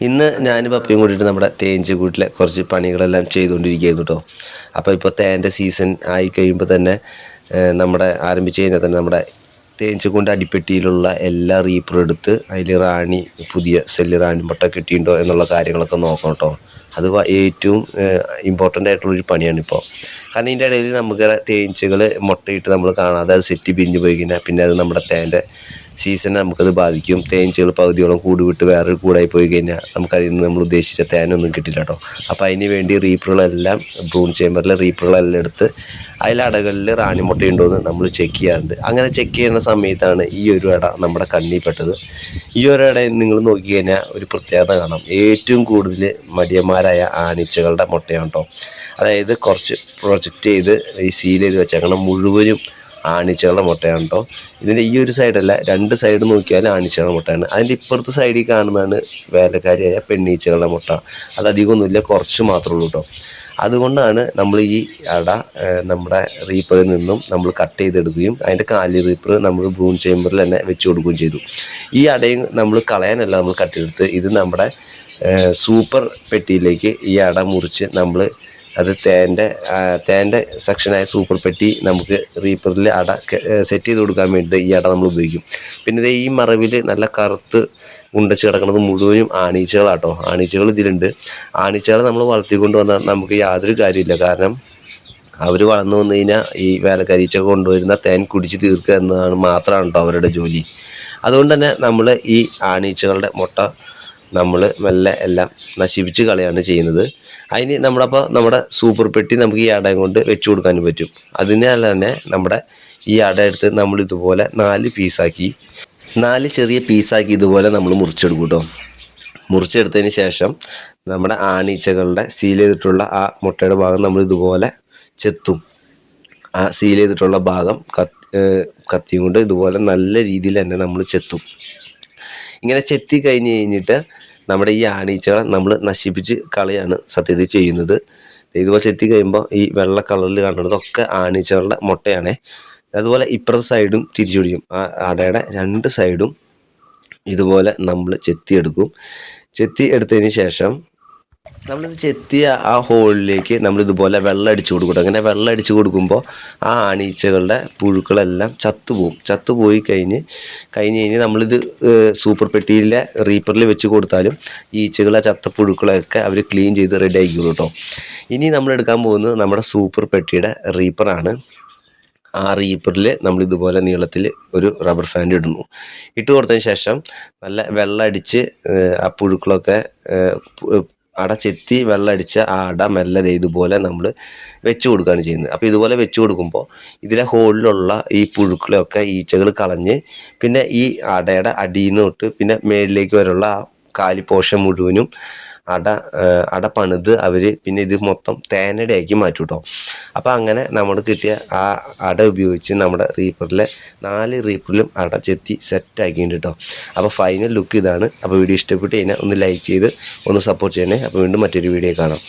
ഇന്ന് ഞാനും പപ്പയും കൂടിയിട്ട് നമ്മുടെ തേഞ്ചിക്കൂട്ടിലെ കുറച്ച് പണികളെല്ലാം ചെയ്തുകൊണ്ടിരിക്കുകയായിരുന്നു കേട്ടോ. അപ്പോൾ ഇപ്പോൾ തേന്റെ സീസൺ ആയി കഴിയുമ്പോൾ തന്നെ നമ്മുടെ ആരംഭിച്ച് കഴിഞ്ഞാൽ തന്നെ നമ്മുടെ തേഞ്ചിക്കൂണ്ട് അടിപ്പെട്ടിയിലുള്ള എല്ലാ റീപ്പറും എടുത്ത് അതിൽ റാണി പുതിയ സെല്ല് റാണി മുട്ട കിട്ടിയിട്ടുണ്ടോ എന്നുള്ള കാര്യങ്ങളൊക്കെ നോക്കണം കേട്ടോ. അത് ഏറ്റവും ഇമ്പോർട്ടന്റ് ആയിട്ടുള്ളൊരു പണിയാണിപ്പോൾ കാരണം ഇതിന്റെ ഇടയിൽ നമുക്ക് തേനീച്ചകൾ മുട്ടയിട്ട് നമ്മൾ കാണാതെ അത് സെറ്റ് പിരിഞ്ഞ് പോയി കഴിഞ്ഞാൽ പിന്നെ അത് നമ്മുടെ തേന്റെ സീസണെ നമുക്കത് ബാധിക്കും. തേനീച്ചകൾ പകുതിയോളം കൂട് വിട്ട് വേറൊരു കൂടായി പോയി കഴിഞ്ഞാൽ നമുക്കതിൽ നിന്ന് നമ്മൾ ഉദ്ദേശിച്ച തേനൊന്നും കിട്ടില്ല കേട്ടോ അപ്പോൾ അതിന് വേണ്ടി റീപ്പറുകളെല്ലാം ബ്രൂൺ ചേമ്പറിലെ റീപ്പറുകളെല്ലാം എടുത്ത് അതിലടകളിൽ റാണി മുട്ടയുണ്ടോയെന്ന് നമ്മൾ ചെക്ക് ചെയ്യാറുണ്ട്. അങ്ങനെ ചെക്ക് ചെയ്യുന്ന സമയത്താണ് ഈ ഒരു ഇട നമ്മുടെ കണ്ണിൽ പെട്ടത്. ഈ ഒരു ഇട നിങ്ങൾ നോക്കി കഴിഞ്ഞാൽ ഒരു പ്രത്യേകത കാണാം. ഏറ്റവും കൂടുതൽ മടിയന്മാരായ ആനിച്ചകളുടെ മുട്ടയാണ് കേട്ടോ അതായത് കുറച്ച് പ്രൊജക്റ്റ് ചെയ്ത് ഈ സീൽ ചെയ്ത് വെച്ചേക്കണം മുഴുവനും ആണിച്ചകളുടെ മുട്ടയാണ് കേട്ടോ ഇതിന്റെ ഈ ഒരു സൈഡല്ല രണ്ട് സൈഡ് നോക്കിയാൽ ആണിച്ചകളുടെ മുട്ടയാണ്. അതിന്റെ ഇപ്പുറത്തെ സൈഡിൽ കാണുന്നതാണ് വേലക്കാരിയായ പെണ്ണീച്ചകളുടെ മുട്ട. അത് അധികമൊന്നുമില്ല കുറച്ച് മാത്രമേ ഉള്ളൂ കേട്ടോ അതുകൊണ്ടാണ് നമ്മൾ ഈ അട നമ്മുടെ റീപ്പറിൽ നിന്നും നമ്മൾ കട്ട് ചെയ്തെടുക്കുകയും അതിന്റെ കാലി റീപ്പർ നമ്മൾ ബ്രൂൺ ചേമ്പറിൽ തന്നെ വെച്ച് കൊടുക്കുകയും ചെയ്തു. ഈ അടയും നമ്മൾ കളയാനല്ല നമ്മൾ കട്ട് ചെയ്തെടുത്ത് ഇത് നമ്മുടെ സൂപ്പർ പെട്ടിയിലേക്ക് ഈ അട മുറിച്ച് നമ്മൾ അത് തേന്റെ തേന്റെ സെക്ഷനായ സൂപ്പർ പെട്ടി നമുക്ക് റീപ്പറിൽ അട സെറ്റ് ചെയ്ത് കൊടുക്കാൻ വേണ്ടി ഈ അട നമ്മൾ ഉപയോഗിക്കും. പിന്നെ ഈ മറവിൽ നല്ല കറുത്ത് ഉണ്ടച്ച് കിടക്കുന്നത് മുഴുവനും ആണീച്ചകളാട്ടോ. ആണീച്ചകൾ ഇതിലുണ്ട്. ആണീച്ചകളെ നമ്മൾ വളർത്തിക്കൊണ്ട് വന്നാൽ നമുക്ക് യാതൊരു കാര്യമില്ല. കാരണം അവർ വളർന്നു വന്നു കഴിഞ്ഞാൽ ഈ വേലക്കരിച്ച കൊണ്ടുവരുന്ന തേൻ കുടിച്ച് തീർക്കുക എന്നതാണ് മാത്രമാണ് കേട്ടോ അവരുടെ ജോലി. അതുകൊണ്ട് തന്നെ നമ്മൾ ഈ ആണീച്ചകളുടെ മുട്ട നമ്മൾ മെല്ലെ എല്ലാം നശിപ്പിച്ച് കളയാണ് ചെയ്യുന്നത്. അതിന് നമ്മളപ്പോൾ നമ്മുടെ സൂപ്പർ പെട്ടി നമുക്ക് ഈ അടയും കൊണ്ട് വെച്ചു കൊടുക്കാനും പറ്റും. അതിനാൽ തന്നെ നമ്മുടെ ഈ അട എടുത്ത് നമ്മൾ ഇതുപോലെ നാല് പീസാക്കി നാല് ചെറിയ പീസാക്കി ഇതുപോലെ നമ്മൾ മുറിച്ചെടുക്കും കേട്ടോ മുറിച്ചെടുത്തതിന് ശേഷം നമ്മുടെ ആണീച്ചകളുടെ സീൽ ചെയ്തിട്ടുള്ള ആ മുട്ടയുടെ ഭാഗം നമ്മൾ ഇതുപോലെ ചെത്തും. ആ സീൽ ചെയ്തിട്ടുള്ള ഭാഗം കത്തി കത്തിയും കൊണ്ട് ഇതുപോലെ നല്ല രീതിയിൽ തന്നെ നമ്മൾ ചെത്തും. ഇങ്ങനെ ചെത്തി കഴിഞ്ഞ് കഴിഞ്ഞിട്ട് നമ്മുടെ ഈ ആണീച്ചകളെ നമ്മൾ നശിപ്പിച്ച് കളയാണ് സത്യത്തിൽ ചെയ്യുന്നത്. ഇതുപോലെ ചെത്തി കഴിയുമ്പോൾ ഈ വെള്ള കളറിൽ കാണുന്നതൊക്കെ ആണീച്ചകളുടെ മുട്ടയാണ്. അതുപോലെ ഇപ്പുറത്തെ സൈഡും തിരിച്ചു പിടിക്കും. ആ അടയുടെ രണ്ട് സൈഡും ഇതുപോലെ നമ്മൾ ചെത്തിയെടുക്കും. ചെത്തി എടുത്തതിന് ശേഷം നമ്മളിത് ചെത്തിയ ആ ഹോളിലേക്ക് നമ്മൾ ഇതുപോലെ വെള്ളം അടിച്ചു കൊടുക്കും അങ്ങനെ വെള്ളം അടിച്ചു കൊടുക്കുമ്പോൾ ആ ആണീച്ചകളുടെ പുഴുക്കളെല്ലാം ചത്തുപോകും ചത്തുപോയി കഴിഞ്ഞ് കഴിഞ്ഞ് കഴിഞ്ഞ് നമ്മളിത് സൂപ്പർ പെട്ടിയിലെ റീപ്പറിൽ വെച്ച് കൊടുത്താലും ഈച്ചകളെ ചത്ത പുഴുക്കളൊക്കെ അവർ ക്ലീൻ ചെയ്ത് റെഡി ആക്കിക്കോളൂ കേട്ടോ. ഇനി നമ്മൾ എടുക്കാൻ പോകുന്നത് നമ്മുടെ സൂപ്പർ പെട്ടിയുടെ റീപ്പറാണ് ആ റീപ്പറിൽ നമ്മൾ ഇതുപോലെ നീളത്തിൽ ഒരു റബ്ബർ ഫാൻഡ് ഇടുന്നു. ഇട്ട് കൊടുത്തതിന് ശേഷം നല്ല വെള്ളം അടിച്ച് ആ പുഴുക്കളൊക്കെ അട ചെത്തി വെള്ളം അടിച്ച ആ അട മെല്ലെ ഇതുപോലെ നമ്മൾ വെച്ച് കൊടുക്കുകയാണ് ചെയ്യുന്നത്. അപ്പോൾ ഇതുപോലെ വെച്ച് കൊടുക്കുമ്പോൾ ഇതിലെ ഹോളിലുള്ള ഈ പുഴുക്കളെയൊക്കെ ഈച്ചകൾ കളഞ്ഞ് പിന്നെ ഈ അടയുടെ അടിയിൽ നിന്ന് തൊട്ട് പിന്നെ മേളിലേക്ക് വരെയുള്ള ആ കാലി മുഴുവനും അട അട പണിത് അവർ പിന്നെ ഇത് മൊത്തം തേനടയാക്കി മാറ്റും കേട്ടോ അപ്പോൾ അങ്ങനെ നമ്മൾ കിട്ടിയ ആ അട ഉപയോഗിച്ച് നമ്മുടെ റീപ്പറിലെ നാല് റീപ്പറിലും അട ചെത്തി സെറ്റ് ആക്കിയിട്ടുണ്ട് കേട്ടോ അപ്പോൾ ഫൈനൽ ലുക്ക് ഇതാണ്. അപ്പോൾ വീഡിയോ ഇഷ്ടപ്പെട്ട് കഴിഞ്ഞാൽ ഒന്ന് ലൈക്ക് ചെയ്ത് ഒന്ന് സപ്പോർട്ട് ചെയ്യണേ. അപ്പോൾ വീണ്ടും മറ്റൊരു വീഡിയോ കാണാം.